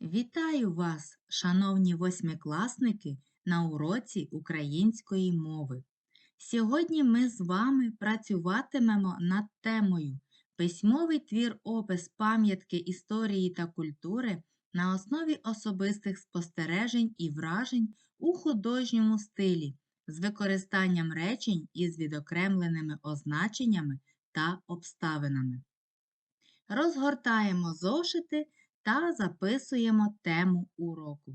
Вітаю вас, шановні восьмикласники, на уроці української мови. Сьогодні ми з вами працюватимемо над темою Письмовий твір опис пам'ятки історії та культури на основі особистих спостережень і вражень у художньому стилі з використанням речень із відокремленими означеннями та обставинами. Розгортаємо зошити та записуємо тему уроку.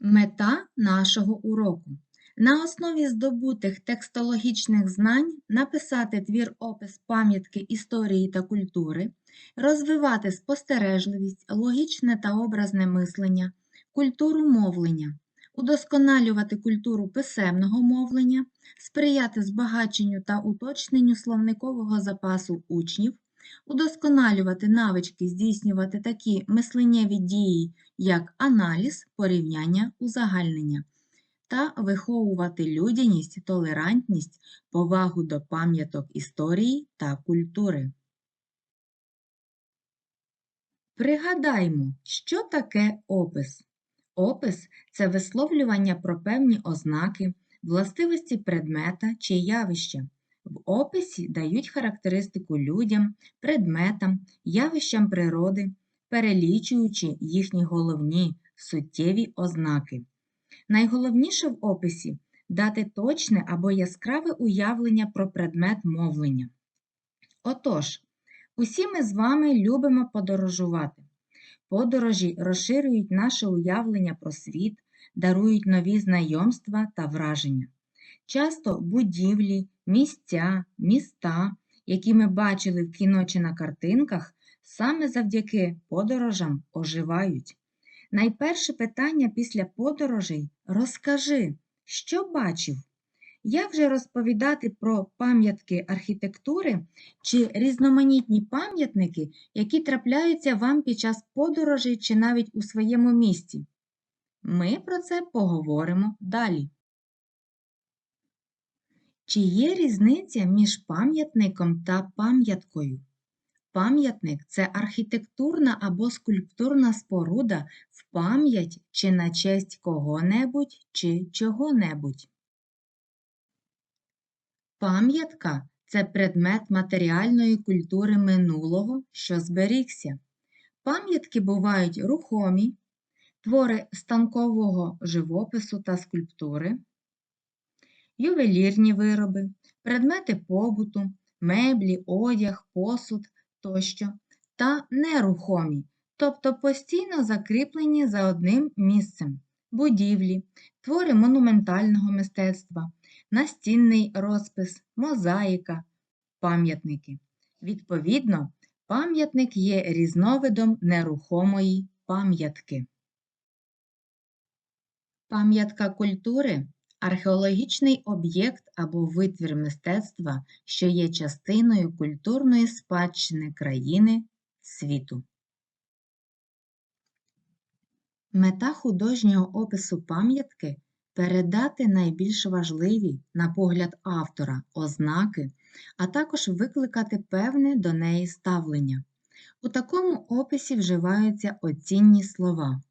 Мета нашого уроку. На основі здобутих текстологічних знань написати твір опис пам'ятки історії та культури, розвивати спостережливість, логічне та образне мислення, культуру мовлення, удосконалювати культуру писемного мовлення, сприяти збагаченню та уточненню словникового запасу учнів, удосконалювати навички здійснювати такі мисленнєві дії, як аналіз, порівняння, узагальнення, та виховувати людяність, толерантність, повагу до пам'яток історії та культури. Пригадаймо, що таке опис. Опис це висловлювання про певні ознаки, властивості предмета чи явища. В описі дають характеристику людям, предметам, явищам природи, перелічуючи їхні головні суттєві ознаки. Найголовніше в описі дати точне або яскраве уявлення про предмет мовлення. Отож, усі ми з вами любимо подорожувати. Подорожі розширюють наше уявлення про світ, дарують нові знайомства та враження. Часто будівлі, місця, міста, які ми бачили в кіно чи на картинках, саме завдяки подорожам оживають. Найперше питання після подорожей розкажи, що бачив? Як же розповідати про пам'ятки архітектури чи різноманітні пам'ятники, які трапляються вам під час подорожей чи навіть у своєму місті? Ми про це поговоримо далі. Чи є різниця між пам'ятником та пам'яткою? Пам'ятник це архітектурна або скульптурна споруда в пам'ять чи на честь кого-небудь чи чого-небудь. Пам'ятка це предмет матеріальної культури минулого, що зберігся. Пам'ятки бувають рухомі, твори станкового живопису та скульптури, ювелірні вироби, предмети побуту, меблі, одяг, посуд тощо та нерухомі, тобто постійно закріплені за одним місцем, будівлі, твори монументального мистецтва, настінний розпис, мозаїка, пам'ятники. Відповідно, пам'ятник є різновидом нерухомої пам'ятки. Пам'ятка культури археологічний об'єкт або витвір мистецтва, що є частиною культурної спадщини країни світу. Мета художнього опису пам'ятки передати найбільш важливі, на погляд автора, ознаки, а також викликати певне до неї ставлення. У такому описі вживаються оцінні слова.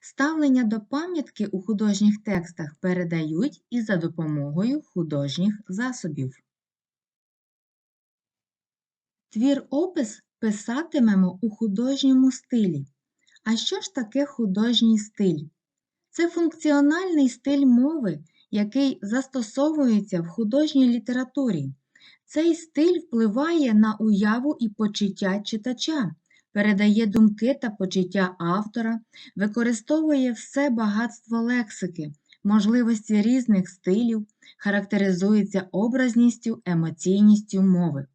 Ставлення до пам'ятки у художніх текстах передають і за допомогою художніх засобів. Твір опис писатимемо у художньому стилі. А що ж таке художній стиль? Це функціональний стиль мови, який застосовується в художній літературі. Цей стиль впливає на уяву і почуття читача, передає думки та почуття автора, використовує все багатство лексики, можливості різних стилів, характеризується образністю, емоційністю мови.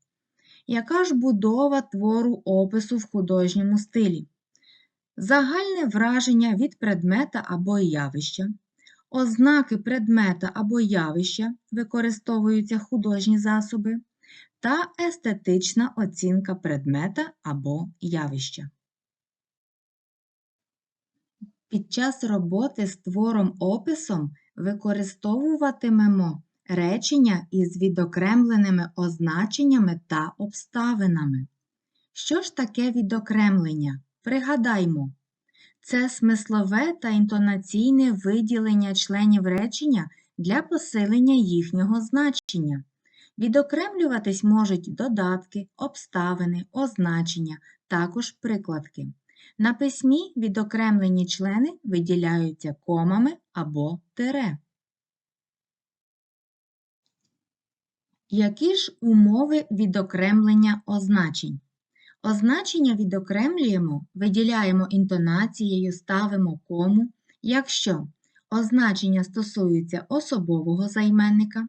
Яка ж будова твору опису в художньому стилі? Загальне враження від предмета або явища, ознаки предмета або явища використовуються художні засоби, та естетична оцінка предмета або явища. Під час роботи з твором описом використовуватимемо речення із відокремленими означеннями та обставинами. Що ж таке відокремлення? Пригадаймо. Це смислове та інтонаційне виділення членів речення для посилення їхнього значення. Відокремлюватись можуть додатки, обставини, означення, також прикладки. На письмі відокремлені члени виділяються комами або тире. Які ж умови відокремлення означень? Означення відокремлюємо, виділяємо інтонацією, ставимо кому, якщо означення стосуються особового займенника,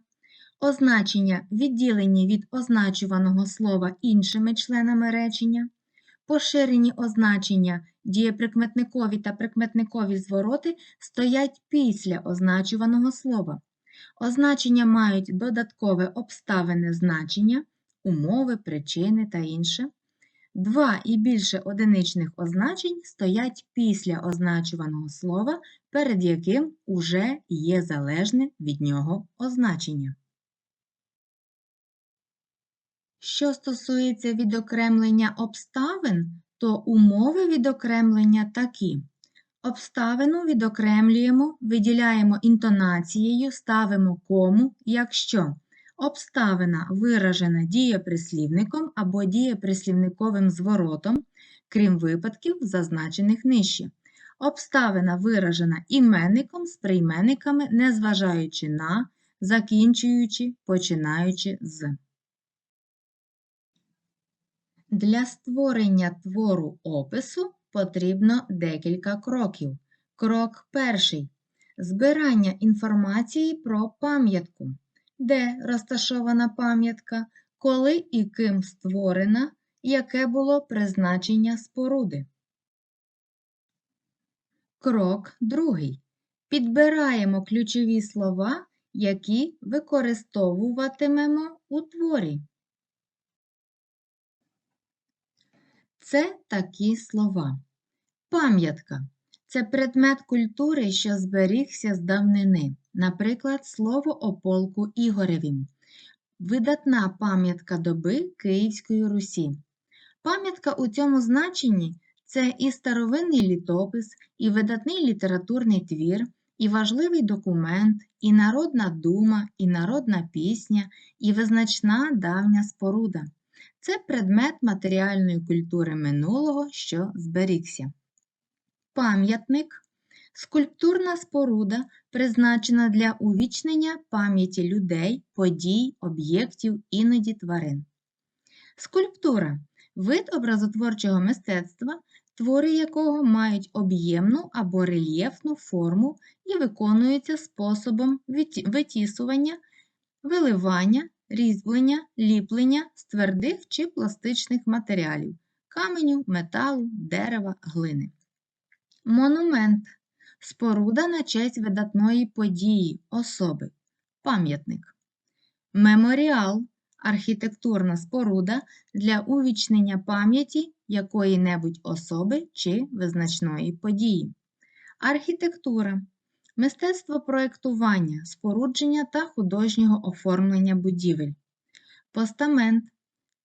означення відділені від означуваного слова іншими членами речення, поширені означення дієприкметникові та прикметникові звороти стоять після означуваного слова. Означення мають додаткове обставине значення, умови, причини та інше. Два і більше одиничних означень стоять після означуваного слова, перед яким уже є залежне від нього означення. Що стосується відокремлення обставин, то умови відокремлення такі. Обставину відокремлюємо, виділяємо інтонацією, ставимо кому, якщо обставина виражена дієприслівником або дієприслівниковим зворотом, крім випадків, зазначених нижче. Обставина виражена іменником з прийменниками, незважаючи на, закінчуючи, починаючи з. Для створення твору опису потрібно декілька кроків. Крок перший. Збирання інформації про пам'ятку. Де розташована пам'ятка, коли і ким створена, яке було призначення споруди. Крок другий. Підбираємо ключові слова, які використовуватимемо у творі. Це такі слова. Пам'ятка це предмет культури, що зберігся з давнини, наприклад, слово о полку Ігоревім. Видатна пам'ятка доби Київської Русі. Пам'ятка у цьому значенні це і старовинний літопис, і видатний літературний твір, і важливий документ, і народна дума, і народна пісня, і визначна давня споруда. Це предмет матеріальної культури минулого, що зберігся. Пам'ятник скульптурна споруда, призначена для увічнення пам'яті людей, подій, об'єктів, іноді тварин. Скульптура вид образотворчого мистецтва, твори якого мають об'ємну або рельєфну форму і виконуються способом витісування, виливання, різьблення, ліплення з твердих чи пластичних матеріалів каменю, металу, дерева, глини. Монумент споруда на честь видатної події, особи, пам'ятник. Меморіал архітектурна споруда для увічнення пам'яті якої-небудь особи чи визначної події. Архітектура мистецтво проєктування, спорудження та художнього оформлення будівель. Постамент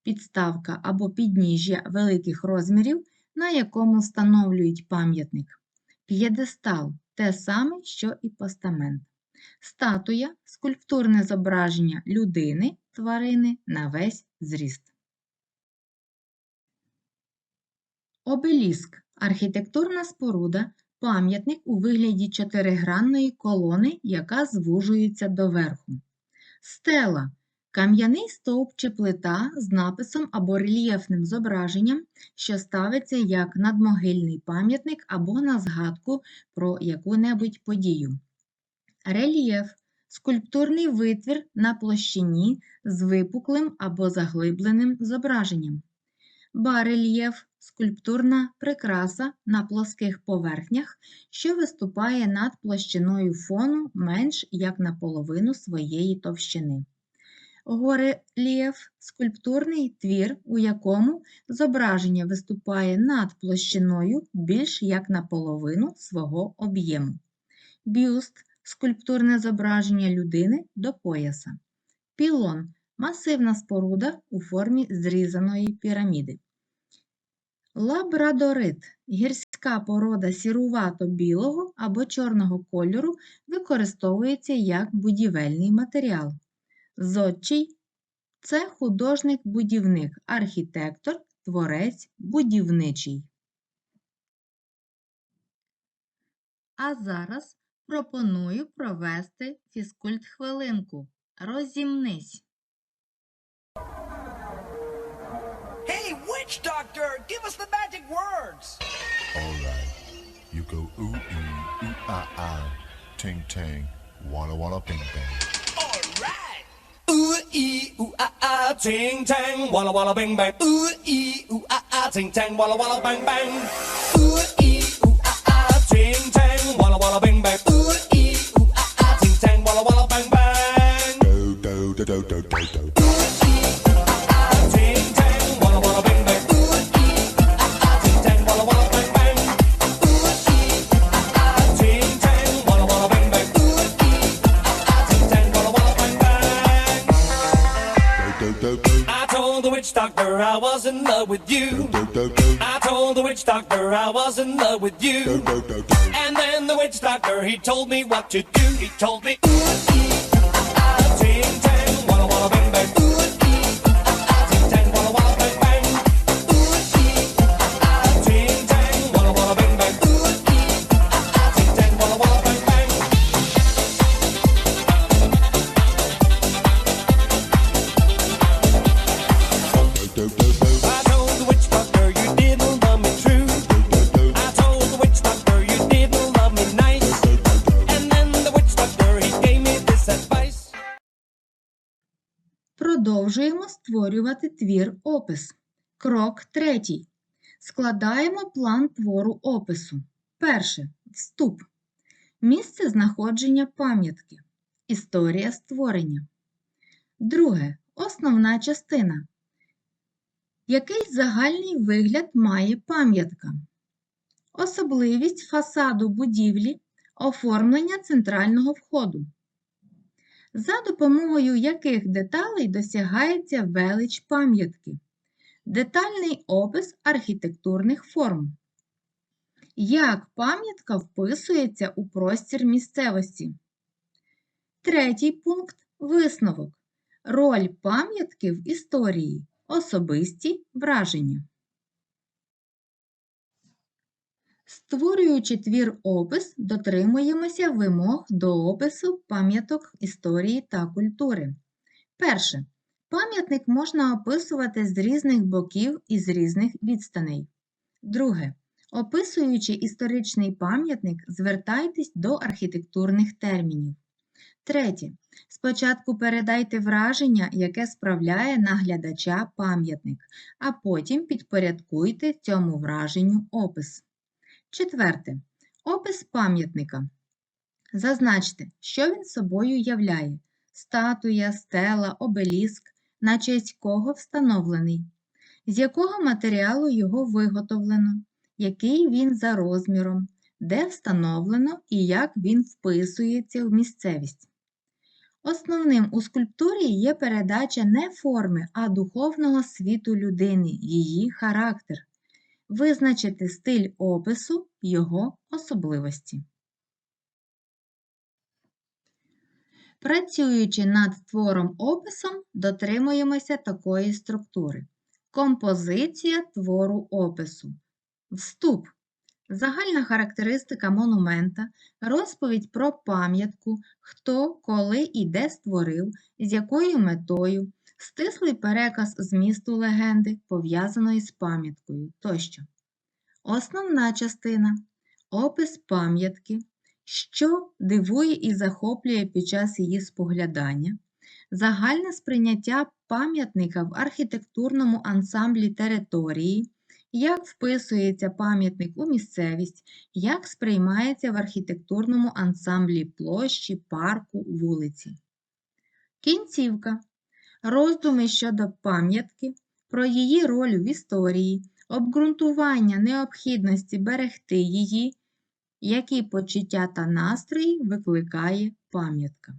підставка або підніжжя великих розмірів, на якому встановлюють пам'ятник. П'єдестал те саме, що і постамент. Статуя скульптурне зображення людини, тварини на весь зріст. Обеліск архітектурна споруда, пам'ятник у вигляді чотиригранної колони, яка звужується доверху. Стела кам'яний стовп чи плита з написом або рельєфним зображенням, що ставиться як надмогильний пам'ятник або на згадку про яку-небудь подію. Рельєф скульптурний витвір на площині з випуклим або заглибленим зображенням. Барельєф скульптурна прикраса на плоских поверхнях, що виступає над площиною фону менш як на половину своєї товщини. Горелієф скульптурний твір, у якому зображення виступає над площиною більш як на половину свого об'єму. Бюст скульптурне зображення людини до пояса. Пілон масивна споруда у формі зрізаної піраміди. Лабрадорит гірська порода сірувато-білого або чорного кольору використовується як будівельний матеріал. Зодчий це художник-будівник, архітектор, творець будівничий. А зараз пропоную провести фізкульт-хвилинку. Розімнись. Give us the magic words. Alright. You go ooh ee, ooh ah ah, ting tang, walla walla bing bang. All right. Ooh ee ooh ah ah, ting tang, walla walla bang bang. Ooh ee ooh ah ah, ting tang, walla walla bang bang. Ooh ee ooh ah ah, ting tang, walla walla bang bang. Ooh ee ooh ah ah, ting tang, walla walla bang bang. Do do do do do do do. Doctor I was in love with you. I told the witch doctor I was in love with you. And then the witch doctor he told me what to do. He told me ooh ee ah ah ting tang walla walla bang bang. Ooh Продовжуємо створювати твір опис. Крок третій. Складаємо план твору опису. Перше. Вступ. Місце знаходження пам'ятки. Історія створення. Друге. Основна частина. Який загальний вигляд має пам'ятка? Особливість фасаду будівлі, оформлення центрального входу. За допомогою яких деталей досягається велич пам'ятки. Детальний опис архітектурних форм. Як пам'ятка вписується у простір місцевості. Третій пункт висновок. Роль пам'ятки в історії. Особисті враження. Створюючи твір опис, дотримуємося вимог до опису пам'яток історії та культури. Перше. Пам'ятник можна описувати з різних боків і з різних відстаней. Друге. Описуючи історичний пам'ятник, звертайтесь до архітектурних термінів. Третє. Спочатку передайте враження, яке справляє на глядача пам'ятник, а потім підпорядкуйте цьому враженню опис. Четверте. Опис пам'ятника. Зазначте, що він собою являє: статуя, стела, обеліск, на честь кого встановлений, з якого матеріалу його виготовлено, який він за розміром, де встановлено і як він вписується в місцевість. Основним у скульптурі є передача не форми, а духовного світу людини, її характер визначити стиль опису, його особливості. Працюючи над твором описом, дотримуємося такої структури. Композиція твору опису. Вступ. Загальна характеристика монумента, розповідь про пам'ятку, хто, коли і де створив, з якою метою, стислий переказ змісту легенди, пов'язаної з пам'яткою тощо. Основна частина опис пам'ятки, що дивує і захоплює під час її споглядання, загальне сприйняття пам'ятника в архітектурному ансамблі території, як вписується пам'ятник у місцевість, як сприймається в архітектурному ансамблі площі, парку, вулиці. Кінцівка. Роздуми щодо пам'ятки, про її роль в історії, обґрунтування необхідності берегти її, які почуття та настрої викликає пам'ятка.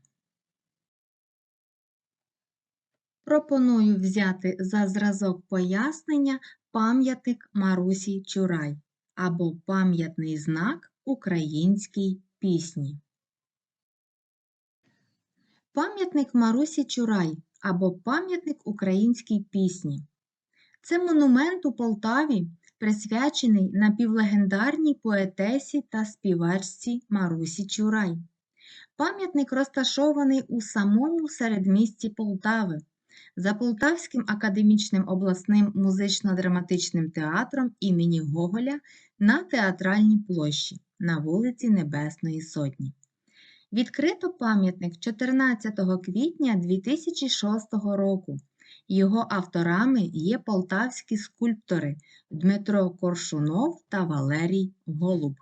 Пропоную взяти за зразок пояснення пам'ятник Марусі Чурай або пам'ятний знак українській пісні. Пам'ятник Марусі Чурай або пам'ятник українській пісні. Це монумент у Полтаві, присвячений напівлегендарній поетесі та співачці Марусі Чурай. Пам'ятник розташований у самому середмісті Полтави, за Полтавським академічним обласним музично-драматичним театром імені Гоголя на театральній площі на вулиці Небесної Сотні. Відкрито пам'ятник 14 квітня 2006 року. Його авторами є полтавські скульптори Дмитро Коршунов та Валерій Голуб.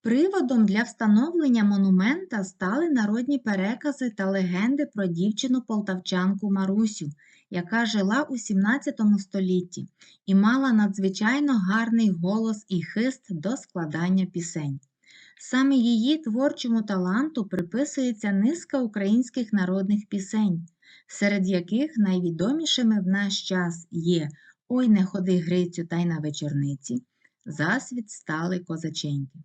Приводом для встановлення монумента стали народні перекази та легенди про дівчину-полтавчанку Марусю, яка жила у 17 столітті і мала надзвичайно гарний голос і хист до складання пісень. Саме її творчому таланту приписується низка українських народних пісень, серед яких найвідомішими в наш час є Ой не ходи Грицю та й на вечорниці, Засвіт стали козаченьки.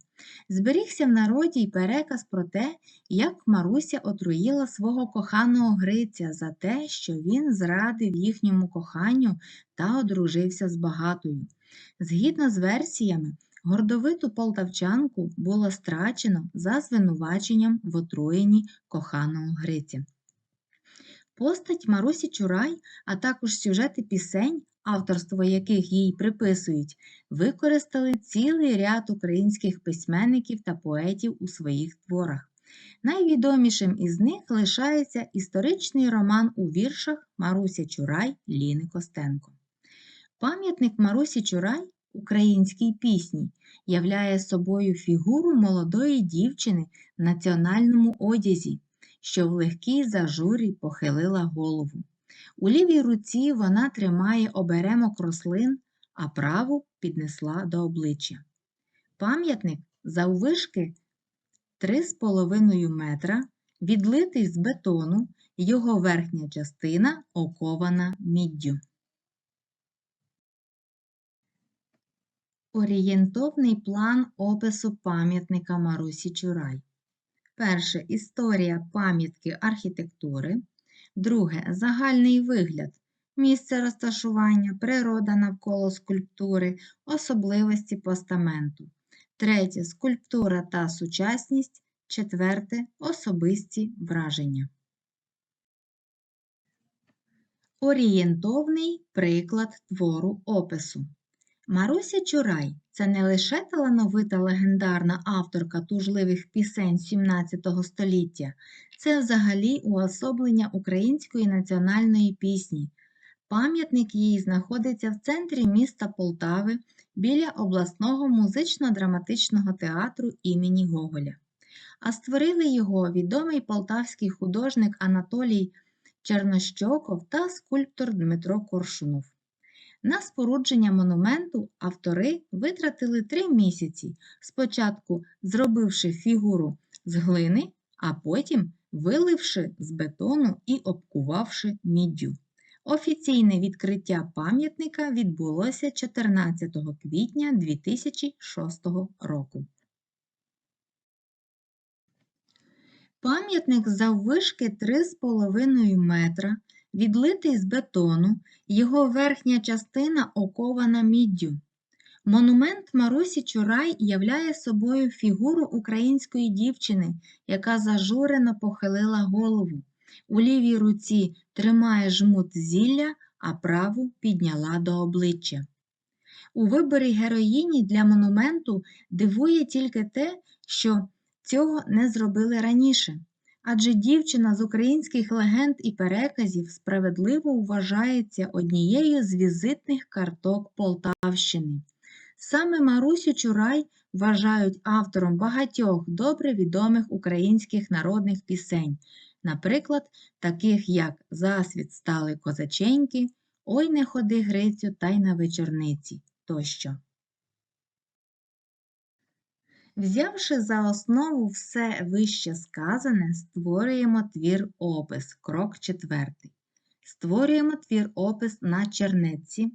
Зберігся в народі й переказ про те, як Маруся отруїла свого коханого Гриця за те, що він зрадив їхньому коханню та одружився з багатою. Згідно з версіями, гордовиту полтавчанку було страчено за звинуваченням в отруєнні коханого Гриця. Постать Марусі Чурай, а також сюжети пісень, авторство яких їй приписують, використали цілий ряд українських письменників та поетів у своїх творах. Найвідомішим із них лишається історичний роман у віршах Маруся Чурай Ліни Костенко. Пам'ятник Марусі Чурай українській пісні являє собою фігуру молодої дівчини в національному одязі, що в легкій зажурі похилила голову. У лівій руці вона тримає оберемок рослин, а праву піднесла до обличчя. Пам'ятник заввишки 3,5 метра, відлитий з бетону, його верхня частина окована міддю. Орієнтовний план опису пам'ятника Марусі Чурай. Перше історія пам'ятки архітектури. Друге загальний вигляд, місце розташування, природа навколо скульптури, особливості постаменту. Третє скульптура та сучасність. Четверте особисті враження. Орієнтовний приклад твору опису. Маруся Чурай це не лише талановита легендарна авторка тужливих пісень XVII століття, це взагалі уособлення української національної пісні. Пам'ятник їй знаходиться в центрі міста Полтави біля обласного музично-драматичного театру імені Гоголя. А створили його відомий полтавський художник Анатолій Чернощоков та скульптор Дмитро Коршунов. На спорудження монументу автори витратили три місяці, спочатку зробивши фігуру з глини, а потім виливши з бетону і обкувавши міддю. Офіційне відкриття пам'ятника відбулося 14 квітня 2006 року. Пам'ятник заввишки 3,5 метра, відлитий з бетону, його верхня частина окована міддю. Монумент Марусі Чурай являє собою фігуру української дівчини, яка зажурено похилила голову. У лівій руці тримає жмут зілля, а праву підняла до обличчя. У виборі героїні для монументу дивує тільки те, що цього не зробили раніше. Адже дівчина з українських легенд і переказів справедливо вважається однією з візитних карток Полтавщини. Саме Марусю Чурай вважають автором багатьох добре відомих українських народних пісень, наприклад, таких як Засвіт стали козаченьки, Ой не ходи Грицю та й на вечорниці тощо. Взявши за основу все вище сказане, створюємо твір опис. Крок четвертий. Створюємо твір опис на чернетці,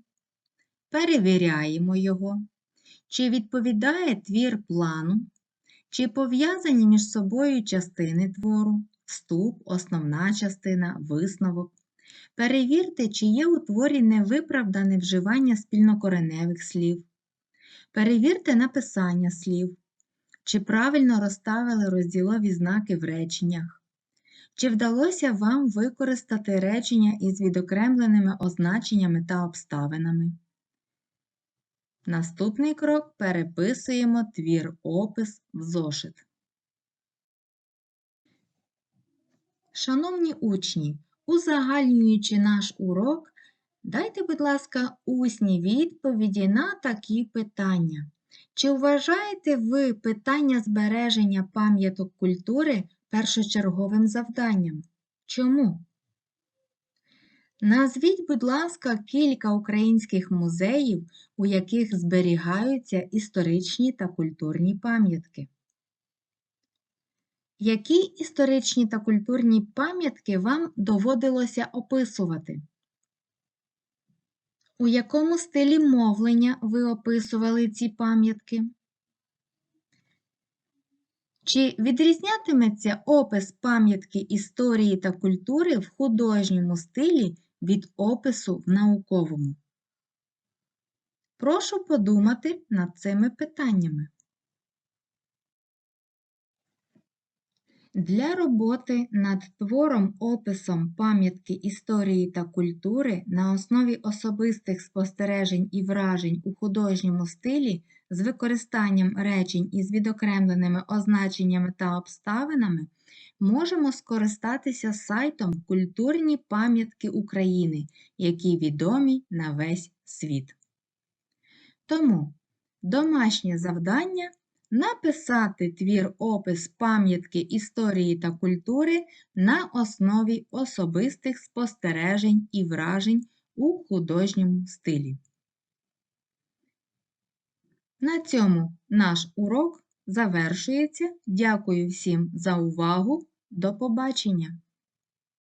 перевіряємо його, чи відповідає твір плану, чи пов'язані між собою частини твору, вступ, основна частина, висновок. Перевірте, чи є у творі невиправдане вживання спільнокореневих слів. Перевірте написання слів. Чи правильно розставили розділові знаки в реченнях? Чи вдалося вам використати речення із відокремленими означеннями та обставинами? Наступний крок переписуємо твір опис в зошит. Шановні учні, узагальнюючи наш урок, дайте, будь ласка, усні відповіді на такі питання. Чи вважаєте ви питання збереження пам'яток культури першочерговим завданням? Чому? Назвіть, будь ласка, кілька українських музеїв, у яких зберігаються історичні та культурні пам'ятки. Які історичні та культурні пам'ятки вам доводилося описувати? У якому стилі мовлення ви описували ці пам'ятки? Чи відрізнятиметься опис пам'ятки історії та культури в художньому стилі від опису в науковому? Прошу подумати над цими питаннями. Для роботи над твором описом пам'ятки історії та культури на основі особистих спостережень і вражень у художньому стилі з використанням речень із відокремленими означеннями та обставинами можемо скористатися сайтом Культурні пам'ятки України, які відомі на весь світ. Тому домашнє завдання написати твір опис пам'ятки історії та культури на основі особистих спостережень і вражень у художньому стилі. На цьому наш урок завершується. Дякую всім за увагу. До побачення!